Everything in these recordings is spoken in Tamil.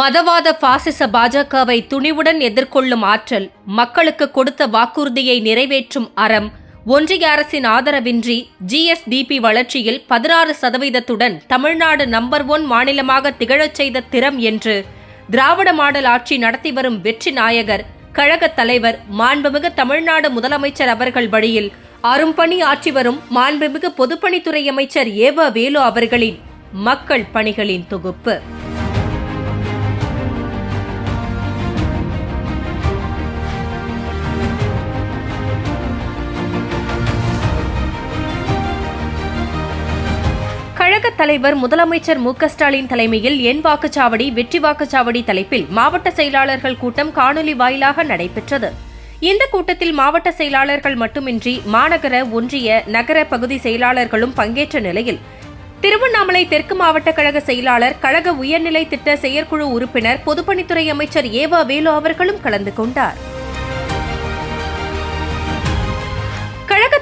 மதவாத பாசிச பாஜகவை துணிவுடன் எதிர்கொள்ளும் ஆற்றல் மக்களுக்கு கொடுத்த வாக்குறுதியை நிறைவேற்றும் அறம் ஒன்றிய அரசின் ஆதரவின்றி ஜிஎஸ்டிபி வளர்ச்சியில் பதினாறு சதவீதத்துடன் தமிழ்நாடு நம்பர் ஒன் மாநிலமாக திகழச் செய்த திறம் என்று திராவிட மாடல் ஆட்சி நடத்தி வரும் வெற்றி நாயகர் கழகத் தலைவர் மாண்புமிகு தமிழ்நாடு முதலமைச்சர் அவர்கள் வழியில் அரும்பணி ஆற்றி வரும் மாண்புமிகு பொதுப்பணித்துறை அமைச்சர் ஏவ வேலு அவர்களின் மக்கள் பணிகளின் தொகுப்பு. தலைவர் முதலமைச்சர் மு க ஸ்டாலின் தலைமையில் என் வாக்குச்சாவடி வெற்றி வாக்குச்சாவடி தலைப்பில் மாவட்ட செயலாளர்கள் கூட்டம் காணொலி வாயிலாக நடைபெற்றது. இந்த கூட்டத்தில் மாவட்ட செயலாளர்கள் மட்டுமின்றி மாநகர ஒன்றிய நகர பகுதி செயலாளர்களும் பங்கேற்ற நிலையில் திருவண்ணாமலை தெற்கு மாவட்ட கழக செயலாளர் கழக உயர்நிலை திட்ட செயற்குழு உறுப்பினர் பொதுப்பணித்துறை அமைச்சர் ஏவா வேலு அவர்களும் கலந்து கொண்டார்.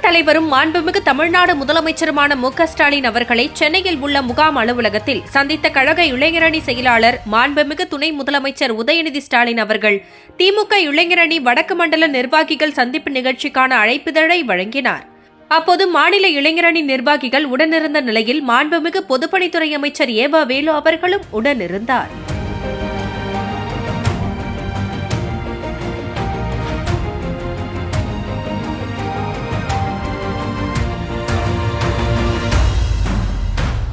தலைவரும் மாண்புமிகு தமிழ்நாடு முதலமைச்சருமான மு ஸ்டாலின் அவர்களை சென்னையில் உள்ள முகாம் அலுவலகத்தில் சந்தித்த கழக இளைஞரணி செயலாளர் மாண்புமிகு துணை முதலமைச்சர் உதயநிதி ஸ்டாலின் அவர்கள் திமுக இளைஞரணி வடக்கு மண்டல நிர்வாகிகள் சந்திப்பு நிகழ்ச்சிக்கான அழைப்பிதழை வழங்கினார். அப்போது மாநில இளைஞரணி நிர்வாகிகள் உடனிருந்த நிலையில் மாண்புமிகு பொதுப்பணித்துறை அமைச்சர் ஏவா வேலு அவர்களும் உடனிருந்தார்.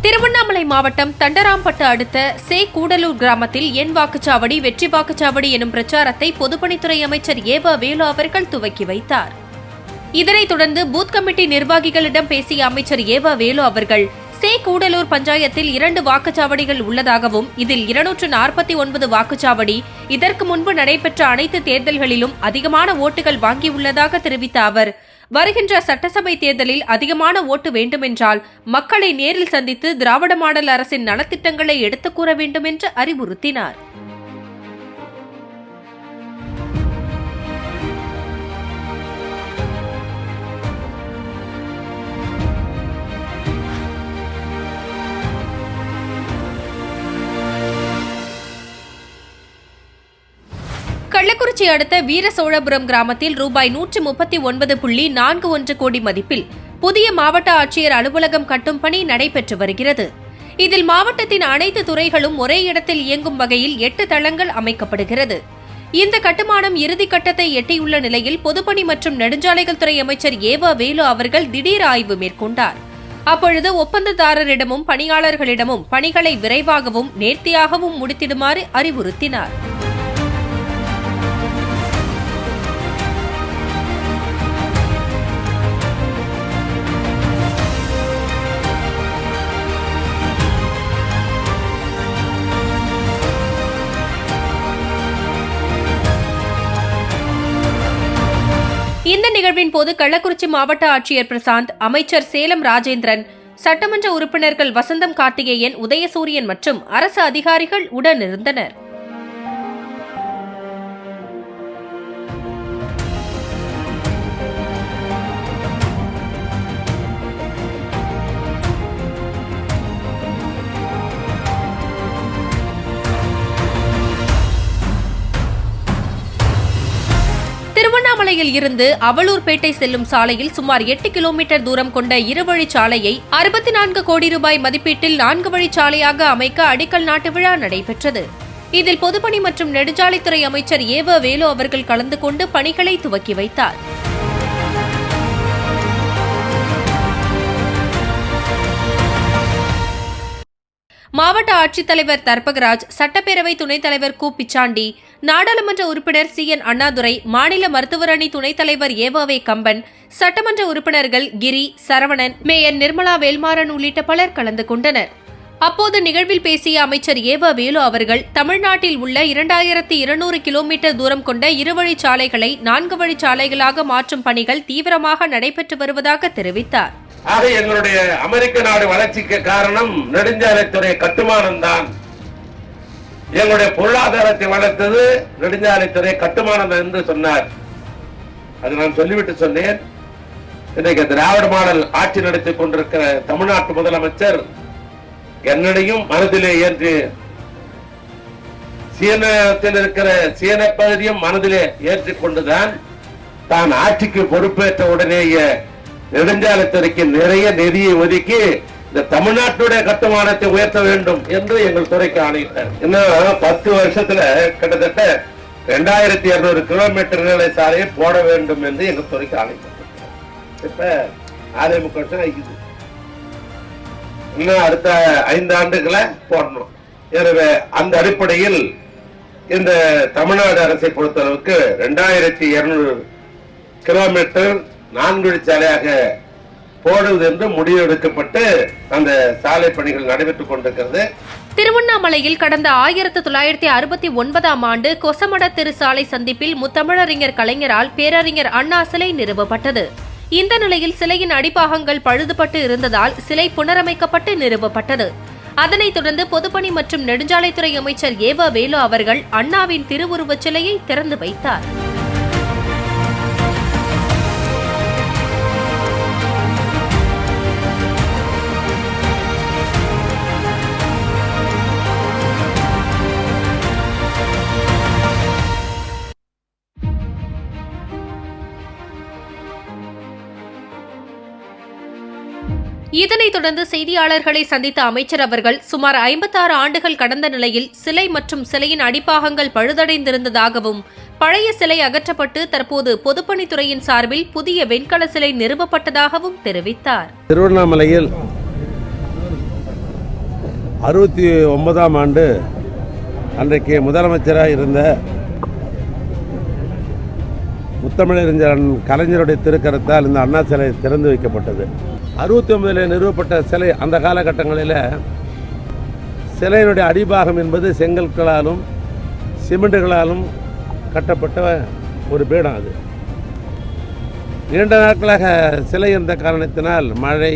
திருவண்ணாமலை மாவட்டம் தண்டராம்பட்டு அடுத்த சே கூடலூர் கிராமத்தில் என் வாக்குச்சாவடி வெற்றி வாக்குச்சாவடி எனும் பிரச்சாரத்தை பொதுப்பணித்துறை அமைச்சர் ஏவா வேலு அவர்கள் துவக்கி வைத்தார். இதனைத் தொடர்ந்து பூத் கமிட்டி நிர்வாகிகளிடம் பேசிய அமைச்சர் ஏவா வேலு அவர்கள் சே கூடலூர் பஞ்சாயத்தில் இரண்டு வாக்குச்சாவடிகள் உள்ளதாகவும் இதில் இருநூற்று நாற்பத்தி ஒன்பது வாக்குச்சாவடி இதற்கு முன்பு நடைபெற்ற அனைத்து தேர்தல்களிலும் அதிகமான ஓட்டுகள் வாங்கியுள்ளதாக தெரிவித்த அவர் வருகின்ற சட்டசபை தேர்தலில் அதிகமான ஓட்டு வேண்டுமென்றால் மக்களை நேரில் சந்தித்து திராவிட மாடல் அரசின் நலத்திட்டங்களை எடுத்துக் கூற வேண்டும் என்று அறிவுறுத்தினார். கள்ளக்குறிச்சி அடுத்த வீர சோழபுரம் கிராமத்தில் ரூபாய் நூற்று முப்பத்தி ஒன்பது புள்ளி நான்கு ஒன்று கோடி மதிப்பில் புதிய மாவட்ட ஆட்சியர் அலுவலகம் கட்டும் பணி நடைபெற்று வருகிறது. இதில் மாவட்டத்தின் அனைத்து துறைகளும் ஒரே இடத்தில் இயங்கும் வகையில் எட்டு தளங்கள் அமைக்கப்படுகிறது. இந்த கட்டுமானம் இறுதி கட்டத்தை எட்டியுள்ள நிலையில் பொதுப்பணி மற்றும் நெடுஞ்சாலைகள் துறை அமைச்சர் ஏவா வேலு அவர்கள் திடீர் ஆய்வு மேற்கொண்டார். அப்பொழுது ஒப்பந்ததாரரிடமும் பணியாளர்களிடமும் பணிகளை விரைவாகவும் நேர்த்தியாகவும் முடித்திடுமாறு அறிவுறுத்தினார். இந்த நிகழ்வின் போது கள்ளக்குறிச்சி மாவட்ட ஆட்சியர் பிரசாந்த் அமைச்சர் சேலம் ராஜேந்திரன் சட்டமன்ற உறுப்பினர்கள் வசந்தம் கார்த்திகேயன் உதயசூரியன் மற்றும் அரசு அதிகாரிகள் உடனிருந்தனர். திருமலையில் இருந்து அவலூர்பேட்டை செல்லும் சாலையில் சுமார் எட்டு கிலோமீட்டர் தூரம் கொண்ட இருவழி சாலையை அறுபத்தி நான்கு கோடி ரூபாய் மதிப்பீட்டில் நான்கு வழி சாலையாக அமைக்க அடிக்கல் நாட்டு விழா நடைபெற்றது. இதில் பொதுப்பணி மற்றும் நெடுஞ்சாலைத்துறை அமைச்சர் ஏவ வேலு அவர்கள் கலந்து கொண்டு பணிகளை துவக்கி வைத்தார். மாவட்ட ஆட்சித்தலைவர் தர்பகராஜ் சட்டப்பேரவை துணைத் தலைவர் கு. பிச்சாண்டி நாடாளுமன்ற உறுப்பினர் சி. என். அண்ணாதுரை மாநில மருத்துவர் அணி துணைத் தலைவர் ஏவாவே கம்பன் சட்டமன்ற உறுப்பினர்கள் கிரி சரவணன் மேயர் நிர்மலா வேல்மாறன் உள்ளிட்ட பலர் கலந்து கொண்டனர். அப்போது நிகழ்வில் பேசிய அமைச்சர் ஏவா வேலு அவர்கள் தமிழ்நாட்டில் உள்ள இரண்டாயிரத்தி இருநூறு கிலோமீட்டர் தூரம் கொண்ட இருவழிச் சாலைகளை நான்கு வழி சாலைகளாக மாற்றும் பணிகள் தீவிரமாக நடைபெற்று வருவதாக தெரிவித்தார். ஆக எங்களுடைய அமெரிக்க நாடு வளர்ச்சிக்கு காரணம் நெடுஞ்சாலைத்துறை கட்டுமானம் தான். எங்களுடைய பொருளாதாரத்தை வளர்த்தது நெடுஞ்சாலைத்துறை கட்டுமானம் என்று சொன்னார். அது நான் சொல்லிவிட்டு சொன்னேன். இன்றைக்கு திராவிட மாடல் ஆட்சி நடத்திக் கொண்டிருக்கிற தமிழ்நாட்டு முதலமைச்சர் என்னையும் மனதிலே ஏற்று சீனத்தில் இருக்கிற சீன பகுதியும் மனதிலே ஏற்றிக்கொண்டுதான் தான் ஆட்சிக்கு பொறுப்பேற்ற உடனேயே நெடுஞ்சாலைத்துறைக்கு நிறைய நிதியை ஒதுக்கி இந்த தமிழ்நாட்டுடைய கட்டுமானத்தை உயர்த்த வேண்டும் என்று எங்கள் துறைக்கு ஆணையிட்டார். இன்னும் பத்து வருஷத்துல கிட்டத்தட்ட ரெண்டாயிரத்தி இருநூறு கிலோமீட்டர் நிலை சாலையை போட வேண்டும் என்று எங்கள் துறைக்கு ஆணையிட்டார். இப்ப ஆறே இன்னும் அடுத்த ஐந்து ஆண்டுகளை போடணும். எனவே அந்த அடிப்படையில் இந்த தமிழ்நாடு அரசை பொறுத்தளவுக்கு ரெண்டாயிரத்தி இருநூறு கிலோமீட்டர் நான்கு வழிச்சாலையாக போடுவது என்று முடிவெடுக்கப்பட்டு அந்த சாலை பணிகள் நடைபெற்றுக் கொண்டிருக்கிறது. திருவண்ணாமலையில் கடந்த ஆயிரத்து தொள்ளாயிரத்தி அறுபத்தி ஒன்பதாம் ஆண்டு கொசமட திரு சாலை சந்திப்பில் முத்தமிழறிஞர் கலைஞரால் பேரறிஞர் அண்ணா சிலை நிறுவப்பட்டது. இந்த நிலையில் சிலையின் அடிப்பாகங்கள் பழுதுபட்டு இருந்ததால் சிலை புனரமைக்கப்பட்டு நிறுவப்பட்டது. அதனைத் தொடர்ந்து பொதுப்பணி மற்றும் நெடுஞ்சாலைத்துறை அமைச்சர் ஏவ வேலு அவர்கள் அண்ணாவின் திருவுருவச் சிலையை திறந்து வைத்தார். இதனைத் தொடர்ந்து செய்தியாளர்களை சந்தித்த அமைச்சர் அவர்கள் சுமார் ஐம்பத்தாறு ஆண்டுகள் கடந்த நிலையில் சிலை மற்றும் சிலையின் அடிப்பாகங்கள் பழுதடைந்திருந்ததாகவும் பழைய சிலை அகற்றப்பட்டு தற்போது பொதுப்பணித்துறையின் சார்பில் புதிய வெண்கல சிலை நிறுவப்பட்டதாகவும் தெரிவித்தார். திருவண்ணாமலையில் அறுபத்தி ஒன்பதாம் ஆண்டு அன்றைக்கு முதலமைச்சராக இருந்த முத்தமிழறிஞர் கலைஞருடைய திருக்கரத்தால் இந்த அண்ணா சிலை திறந்து வைக்கப்பட்டது. அறுபத்தி ஒன்பதில் நிறுவப்பட்ட சிலை அந்த காலகட்டங்களில் சிலையினுடைய அடிபாகம் என்பது செங்கற்களாலும் சிமெண்ட்டுகளாலும் கட்டப்பட்ட ஒரு பீடம் அது. நீண்ட நாட்களாக சிலை இருந்த காரணத்தினால் மழை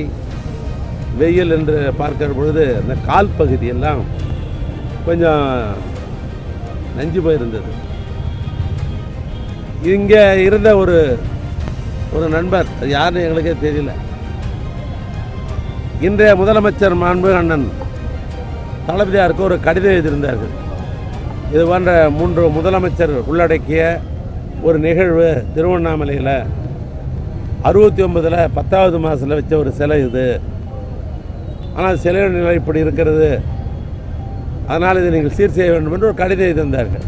வெயில் என்று பார்க்கிற பொழுது அந்த கால் பகுதியெல்லாம் கொஞ்சம் நஞ்சு போயிருந்தது. இங்கே இருந்த ஒரு ஒரு நண்பர் யாருன்னு எங்களுக்கே தெரியல. இன்றைய முதலமைச்சர் மாண்பு அண்ணன் தளபதியாருக்கு ஒரு கடிதம் எழுதியிருந்தார்கள். இது போன்ற மூன்று முதலமைச்சர் உள்ளடக்கிய ஒரு நிகழ்வு திருவண்ணாமலையில் அறுபத்தி ஒன்பதில் பத்தாவது மாதத்தில் வச்ச ஒரு சிலை இது. ஆனால் சிலை நிலை இப்படி இருக்கிறது. அதனால் இதை நீங்கள் சீர் செய்ய வேண்டும் என்று ஒரு கடிதம் எழுதியிருந்தார்கள்.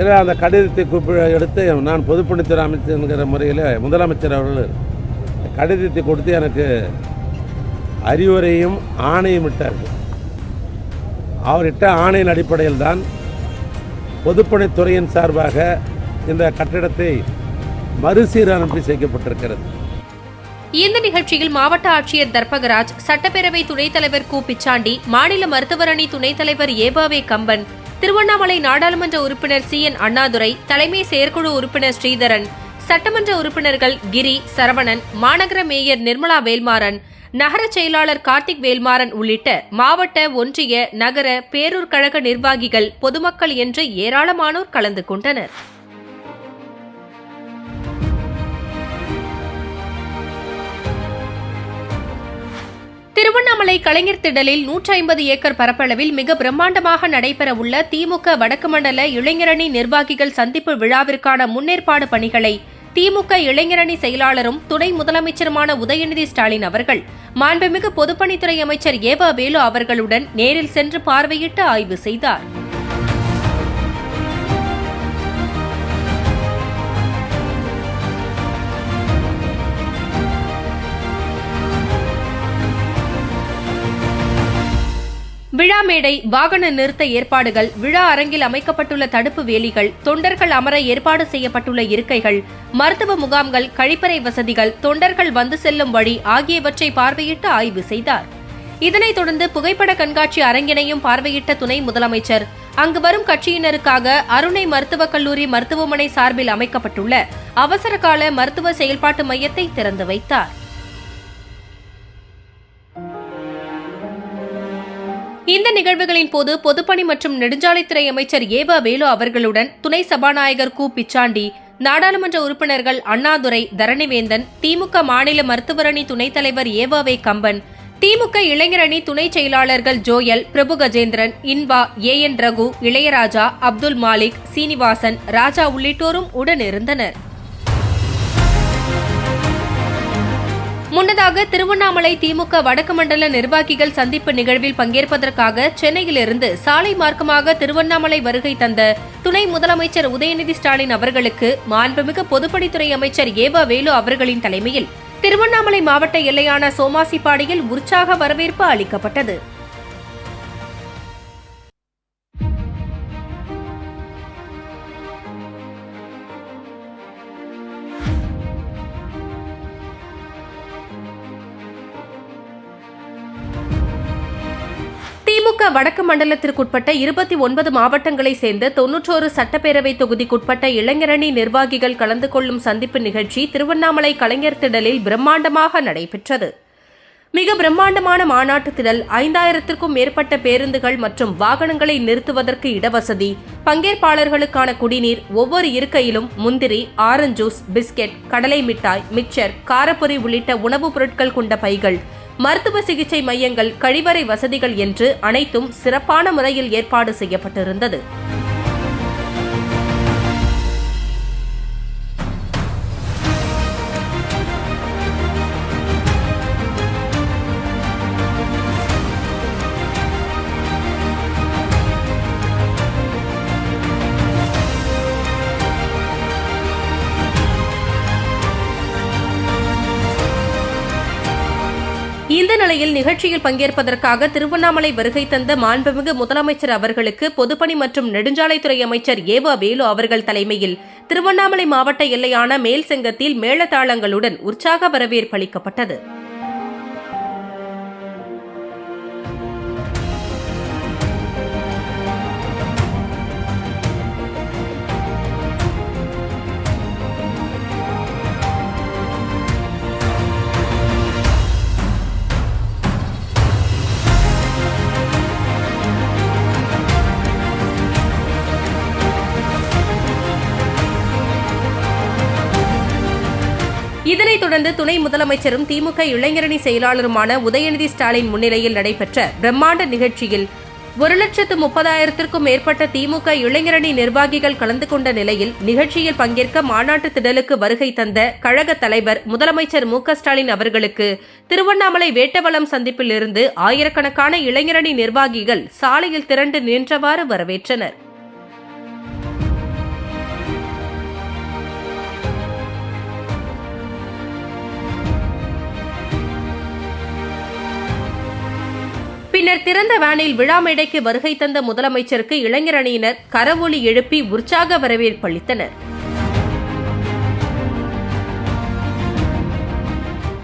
ஏன்னா அந்த கடிதத்தை குறிப்பிட எடுத்து நான் பொதுப்பணித்துறை அமைச்சருங்கிற முறையில் முதலமைச்சர் அவர்கள் கடிதத்தை கொடுத்து எனக்கு அறிவுரையும் ஆணையும் இட்டார்கள். அவர் ஆணையின் அடிப்படையில் தான் பொதுப்பணித்துறையின் சார்பாக இந்த கட்டிடத்தை மறுசீரமைப்பு செய்யப்பட்டிருக்கிறது. இந்த நிகழ்ச்சியில் மாவட்ட ஆட்சியர் தர்பகராஜ் சட்டப்பேரவை துணைத் தலைவர் கு. பிச்சாண்டி மாநில மருத்துவர் அணி துணைத் தலைவர் ஏபாவே கம்பன் திருவண்ணாமலை நாடாளுமன்ற உறுப்பினர் சி. என். அண்ணாதுரை தலைமை செயற்குழு உறுப்பினர் ஸ்ரீதரன் சட்டமன்ற உறுப்பினர்கள் கிரி சரவணன் மாநகர மேயர் நிர்மலா வேல்மாறன் நகர செயலாளர் கார்த்திக் வேல்மாறன் உள்ளிட்ட மாவட்ட ஒன்றிய நகர பேரூர் கழக நிர்வாகிகள் பொதுமக்கள் என்று ஏராளமானோர் கலந்து கொண்டனர். திருவண்ணாமலை கலைஞர் திடலில் நூற்றி ஐம்பது ஏக்கர் பரப்பளவில் மிக பிரம்மாண்டமாக நடைபெறவுள்ள திமுக வடக்கு மண்டல இளைஞரணி நிர்வாகிகள் சந்திப்பு விழாவிற்கான முன்னேற்பாடு பணிகளை திமுக இளைஞரணி செயலாளரும் துணை முதலமைச்சருமான உதயநிதி ஸ்டாலின் அவர்கள் மாண்புமிகு பொதுப்பணித்துறை அமைச்சர் ஏவா வேலு அவர்களுடன் நேரில் சென்று பார்வையிட்டு ஆய்வு செய்தார். விழா மேடை வாகன நிறுத்த ஏற்பாடுகள் விழா அரங்கில் அமைக்கப்பட்டுள்ள தடுப்பு வேலிகள் தொண்டர்கள் அமர ஏற்பாடு செய்யப்பட்டுள்ள இருக்கைகள் மருத்துவ முகாம்கள் கழிப்பறை வசதிகள் தொண்டர்கள் வந்து செல்லும் வழி ஆகியவற்றை பார்வையிட்டு ஆய்வு செய்தார். இதனைத் தொடர்ந்து புகைப்பட கண்காட்சி அரங்கினையும் பார்வையிட்ட துணை முதலமைச்சர் அங்கு வரும் கட்சியினருக்காக அருணை மருத்துவக் கல்லூரி மருத்துவமனை சார்பில் அமைக்கப்பட்டுள்ள அவசரகால மருத்துவ செயல்பாட்டு மையத்தை திறந்து வைத்தார். இந்த நிகழ்வுகளின் போது பொதுப்பணி மற்றும் நெடுஞ்சாலைத்துறை அமைச்சர் ஏவா வேலு அவர்களுடன் துணை சபாநாயகர் கு. பிச்சாண்டி நாடாளுமன்ற உறுப்பினர்கள் அண்ணாதுரை தரணிவேந்தன் திமுக மாநில மருத்துவரணி துணைத் தலைவர் ஏவாவே கம்பன் திமுக இளைஞரணி துணை செயலாளர்கள் ஜோயல் பிரபு கஜேந்திரன் இன்பா ஏ. என். ரகு இளையராஜா அப்துல் மாலிக் சீனிவாசன் ராஜா உள்ளிட்டோரும் உடனிருந்தனர். முன்னதாக திருவண்ணாமலை திமுக வடக்கு மண்டல நிர்வாகிகள் சந்திப்பு நிகழ்வில் பங்கேற்பதற்காக சென்னையிலிருந்து சாலை மார்க்கமாக திருவண்ணாமலை வருகை தந்த துணை முதலமைச்சர் உதயநிதி ஸ்டாலின் அவர்களுக்கு மாண்புமிகு பொதுப்பணித்துறை அமைச்சர் ஏவா வேலு அவர்களின் தலைமையில் திருவண்ணாமலை மாவட்ட எல்லையான சோமாசிப்பாடியில் உற்சாக வரவேற்பு அளிக்கப்பட்டது. திமுக வடக்கு மண்டலத்திற்குட்பட்ட இருபத்தி ஒன்பது மாவட்டங்களைச் சேர்ந்த தொன்னூற்றோரு சட்டப்பேரவை தொகுதிக்குட்பட்ட இளைஞரணி நிர்வாகிகள் கலந்து கொள்ளும் சந்திப்பு நிகழ்ச்சி திருவண்ணாமலை கலைஞர் திடலில் பிரம்மாண்டமாக நடைபெற்றது. மிக பிரம்மாண்டமான மாநாட்டு திடல் ஐந்தாயிரத்திற்கும் மேற்பட்ட பேருந்துகள் மற்றும் வாகனங்களை நிறுத்துவதற்கு இடவசதி பங்கேற்பாளர்களுக்கான குடிநீர் ஒவ்வொரு இருக்கையிலும் முந்திரி ஆரஞ்சு ஜூஸ் பிஸ்கெட் கடலை மிட்டாய் மிக்சர் காரப்பொரி உள்ளிட்ட உணவுப் பொருட்கள் கொண்ட பைகள் மருத்துவ சிகிச்சை மையங்கள் கழிவறை வசதிகள் என்று அனைத்தும் சிறப்பான முறையில் ஏற்பாடு செய்யப்பட்டிருந்தது. நிகழ்ச்சியில் பங்கேற்பதற்காக திருவண்ணாமலை வருகை தந்த மாண்புமிகு முதலமைச்சர் அவர்களுக்கு பொதுப்பணி மற்றும் நெடுஞ்சாலைத்துறை அமைச்சர் ஏவா வேலு அவர்கள் தலைமையில் திருவண்ணாமலை மாவட்ட எல்லையான மேல்செங்கத்தில் மேளதாளங்களுடன் உற்சாக வரவேற்பு தொடர்ந்து துணை முதலமைச்சரும் திமுக இளைஞரணி செயலாளருமான உதயநிதி ஸ்டாலின் முன்னிலையில் நடைபெற்ற பிரம்மாண்ட நிகழ்ச்சியில் ஒரு லட்சத்து முப்பதாயிரத்திற்கும் மேற்பட்ட திமுக இளைஞரணி நிர்வாகிகள் கலந்து கொண்ட நிலையில் நிகழ்ச்சியில் பங்கேற்க மாநாட்டு திடலுக்கு வருகை தந்த கழக தலைவர் முதலமைச்சர் மு ஸ்டாலின் அவர்களுக்கு திருவண்ணாமலை வேட்டவளம் சந்திப்பில் இருந்து ஆயிரக்கணக்கான இளைஞரணி நிர்வாகிகள் சாலையில் திரண்டு நின்றவாறு வரவேற்றனர். பின்னர் திறந்த வேனில் விழா மேடைக்கு வருகை தந்த முதலமைச்சருக்கு இளைஞர் அணியினர் கரவொலி எழுப்பி உற்சாக வரவேற்பளித்தனர்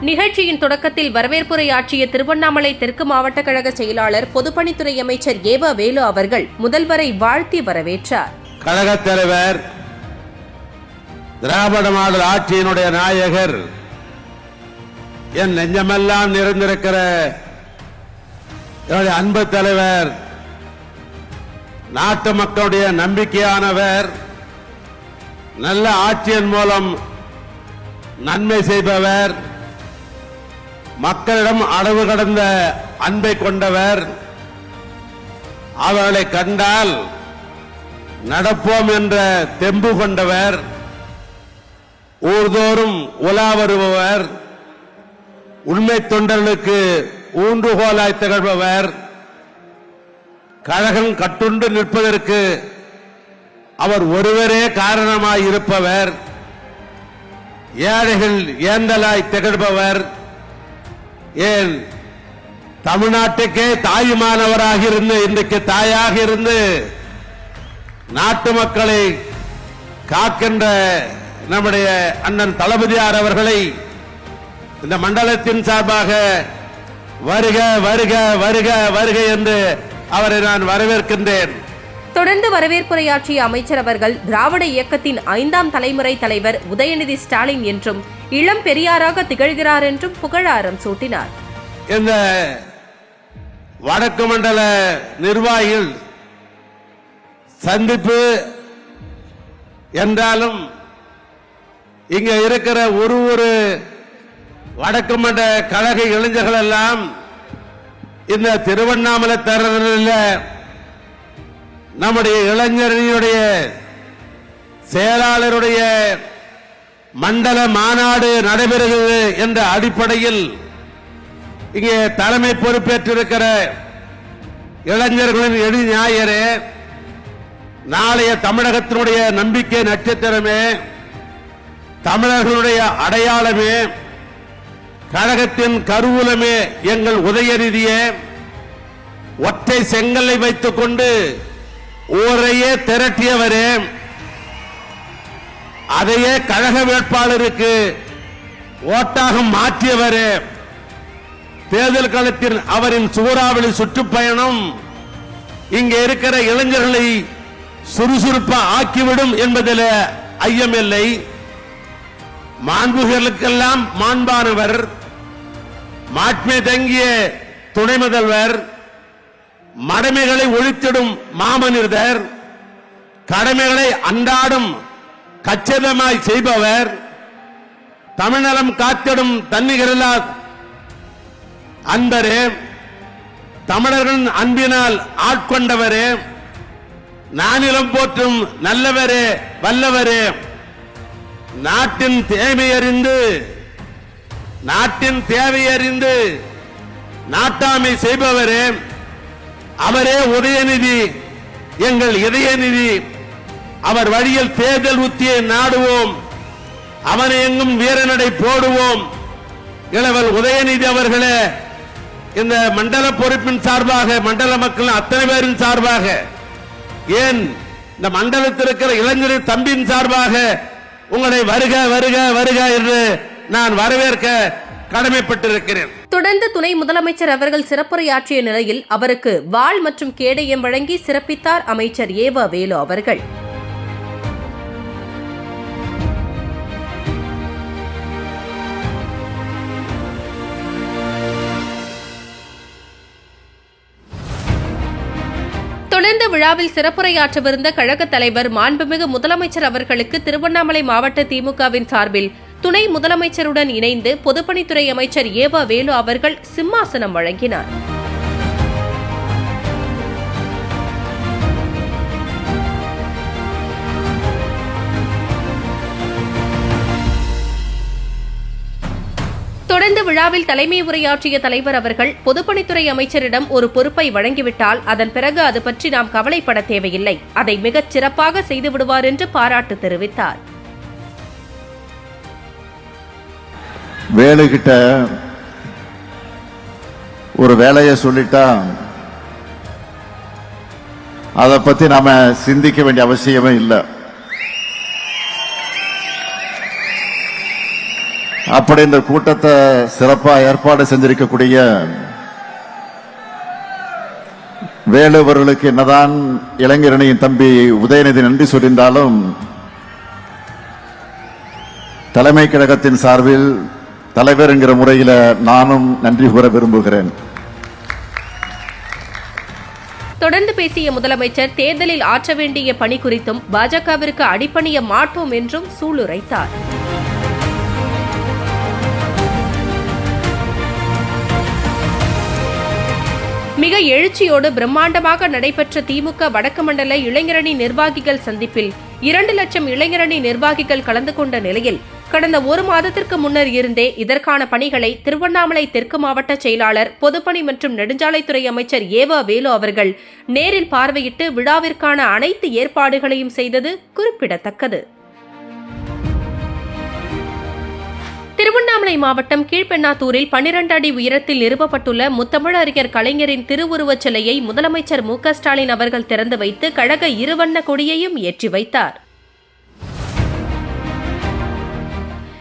நிகழ்ச்சியின் தொடக்கத்தில் வரவேற்புரையாற்றிய திருவண்ணாமலை தெற்கு மாவட்ட கழக செயலாளர் பொதுப்பணித்துறை அமைச்சர் ஏவ வேலு அவர்கள் முதல்வரை வாழ்த்தி வரவேற்றார். கழகத் தலைவர் திராவிட மாடல் ஆட்சியினுடைய நாயகர் என் நெஞ்சமெல்லாம் நிறைந்திருக்கிற என்னுடைய அன்பு தலைவர் நாட்டு மக்களுடைய நம்பிக்கையானவர் நல்ல ஆட்சியின் மூலம் நன்மை செய்பவர் மக்களிடம் அளவு கடந்த அன்பை கொண்டவர். அவர்களை கண்டால் நடப்போம் என்ற தெம்பு கொண்டவர். ஊர்தோறும் உலா வருபவர். உண்மை தொண்டர்களுக்கு ஊன்றுகோலாய் திகழ்பவர். கழகம் கட்டுண்டு நிற்பதற்கு அவர் ஒருவரே காரணமாய் இருப்பவர். ஏழைகள் ஏந்தலாய் திகழ்பவர். ஏன் தமிழ்நாட்டுக்கே தாயுமானவராக இருந்து இன்றைக்கு தாயாக இருந்து நாட்டு மக்களை காக்கின்ற நம்முடைய அண்ணன் தளபதியார் அவர்களை இந்த மண்டலத்தின் சார்பாக வருக வருக வருக வருக என்று அவரை நான் வரவேற்கின்றேன். தொடர்ந்து வரவேற்புரையாற்றிய அமைச்சர் அவர்கள் திராவிட இயக்கத்தின் ஐந்தாம் தலைமுறை தலைவர் உதயநிதி ஸ்டாலின் என்றும் இளம் பெரியாராக திகழ்கிறார் என்றும் புகழாரம் சூட்டினார். இந்த வடக்கு மண்டல நிர்வாகிகள் சந்திப்பு என்றாலும் இங்க இருக்கிற ஒரு ஒரு வடக்கு மண்ட கழக இளைஞர்கள் எல்லாம் இந்த திருவண்ணாமலை தேர்தலில் நம்முடைய இளைஞர்களுடைய செயலாளருடைய மண்டல மாநாடு நடைபெறுகிறது என்ற அடிப்படையில் இங்கே தலைமை பொறுப்பேற்றிருக்கிற இளைஞர்களின் எடி ஞாயிறு நாளைய தமிழகத்தினுடைய நம்பிக்கை நட்சத்திரமே தமிழர்களுடைய அடையாளமே கழகத்தின் கருவூலமே எங்கள் உதயநிதியே. ஒற்றை செங்கல்லை வைத்துக் கொண்டு ஊரையே திரட்டியவரே. அதையே கழக வேட்பாளருக்கு ஓட்டாக மாற்றியவரே. தேர்தல் களத்தில் அவரின் சூறாவளி சுற்றுப்பயணம் இங்கே இருக்கிற இளைஞர்களை சுறுசுறுப்பா ஆக்கிவிடும் என்பதில் ஐயமில்லை. மாண்புகளுக்கெல்லாம் மாண்பானவர். மாட்மை தங்கிய துணை முதல்வர் மடமைகளை ஒழித்திடும் மாமனிதர் கடமைகளை அன்றாடும் கச்சிதமாய் செய்பவர் தமிழ்நலம் காத்திடும் தன்னிகரில்லா அன்பரே தமிழர்களின் அன்பினால் ஆட்கொண்டவரே நானிலம் போற்றும் நல்லவரே வல்லவரே நாட்டின் தேவை அறிந்து நாட்டின் தேவையறிந்து நாட்டாமை செய்பவரே அவரே உதயநிதி எங்கள் இதயநிதி. அவர் வழியில் தேர்தல் உத்தியை நாடுவோம். அவனை எங்கும் வீரநடை போடுவோம். இளவல் உதயநிதி அவர்களே இந்த மண்டல பொறுப்பின் சார்பாக மண்டல மக்கள் அத்தனை பேரின் சார்பாக ஏன் இந்த மண்டலத்தில் இருக்கிற இளைஞர் தம்பியின் சார்பாக உங்களை வருக வருக வருக என்று நான் வரவேற்க கடமைப்பட்டிருக்கிறேன். தொடர்ந்து துணை முதலமைச்சர் அவர்கள் சிறப்புரையாற்றிய நிலையில் அவருக்கு வாள் மற்றும் கேடயம் வழங்கி சிறப்பித்தார் அமைச்சர் ஏவ வேலு அவர்கள். தொடர்ந்து விழாவில் சிறப்புரையாற்றவிருந்த கழக தலைவர் மாண்புமிகு முதலமைச்சர் அவர்களுக்கு திருவண்ணாமலை மாவட்ட திமுகவின் சார்பில் துணை முதலமைச்சருடன் இணைந்து பொதுப்பணித்துறை அமைச்சர் ஏவா வேலு அவர்கள் சிம்மாசனம் வழங்கினார். தொடர்ந்து விழாவில் தலைமை உரையாற்றிய தலைவர் அவர்கள் பொதுப்பணித்துறை அமைச்சரிடம் ஒரு பொறுப்பை வழங்கிவிட்டால் அதன் பிறகு அது பற்றி நாம் கவலைப்பட தேவையில்லை. அதை மிகச் சிறப்பாக செய்து விடுவார் என்று பாராட்டு தெரிவித்தார். வேலைகிட்ட ஒரு வேலையை சொல்லிட்டா அதை பத்தி நாம சிந்திக்க வேண்டிய அவசியமே இல்லை. அப்படி இந்த கூட்டத்தை சிறப்பா ஏற்பாடு செஞ்சிருக்கக்கூடிய வேலுவர்களுக்கு என்னதான் இளைஞரணியின் தம்பி உதயநிதி நன்றி சொல்லியிருந்தாலும் தலைமை கழகத்தின் சார்பில் தலைவர் என்கிற முறையில் நானும் நன்றி கூற விரும்புகிறேன். தொடர்ந்து பேசிய முதலமைச்சர் தேர்தலில் ஆற்ற வேண்டிய பணி குறித்தும் பாஜகவிற்கு அடிப்பணிய மாட்டோம் என்றும் சூளுரைத்தார். மிக எழுச்சியோடு பிரம்மாண்டமாக நடைபெற்ற திமுக வடக்கு மண்டல இளைஞரணி நிர்வாகிகள் சந்திப்பில் இரண்டு லட்சம் இளைஞரணி நிர்வாகிகள் கலந்து கொண்ட நிலையில் கடந்த ஒரு மாதத்திற்கு முன்னர் இருந்தே இதற்கான பணிகளை திருவண்ணாமலை தெற்கு மாவட்ட செயலாளர் பொதுப்பணி மற்றும் நெடுஞ்சாலைத்துறை அமைச்சர் ஏவா வேலு அவர்கள் நேரில் பார்வையிட்டு விழாவிற்கான அனைத்து ஏற்பாடுகளையும் செய்தது குறிப்பிடத்தக்கது. திருவண்ணாமலை மாவட்டம் கீழ்பெண்ணாத்தூரில் பன்னிரண்டு அடி உயரத்தில் நிறுவப்பட்டுள்ள முத்தமிழ் அறிஞர் கலைஞரின் திருவுருவச் சிலையை முதலமைச்சர் மு ஸ்டாலின் அவர்கள் திறந்து வைத்து கழக இருவண்ண கொடியையும் ஏற்றி வைத்தார்.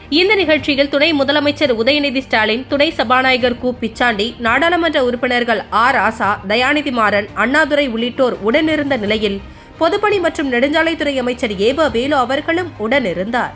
இந்த நிகழ்ச்சியில் துணை முதலமைச்சர் உதயநிதி ஸ்டாலின் துணை சபாநாயகர் கு. பிச்சாண்டி நாடாளுமன்ற உறுப்பினர்கள் ஆர். ஆசா தயாநிதி மாறன் அண்ணாதுரை உள்ளிட்டோர் உடனிருந்த நிலையில் பொதுப்பணி மற்றும் நெடுஞ்சாலைத்துறை அமைச்சர் ஏவ வேலு அவர்களும் உடனிருந்தார்.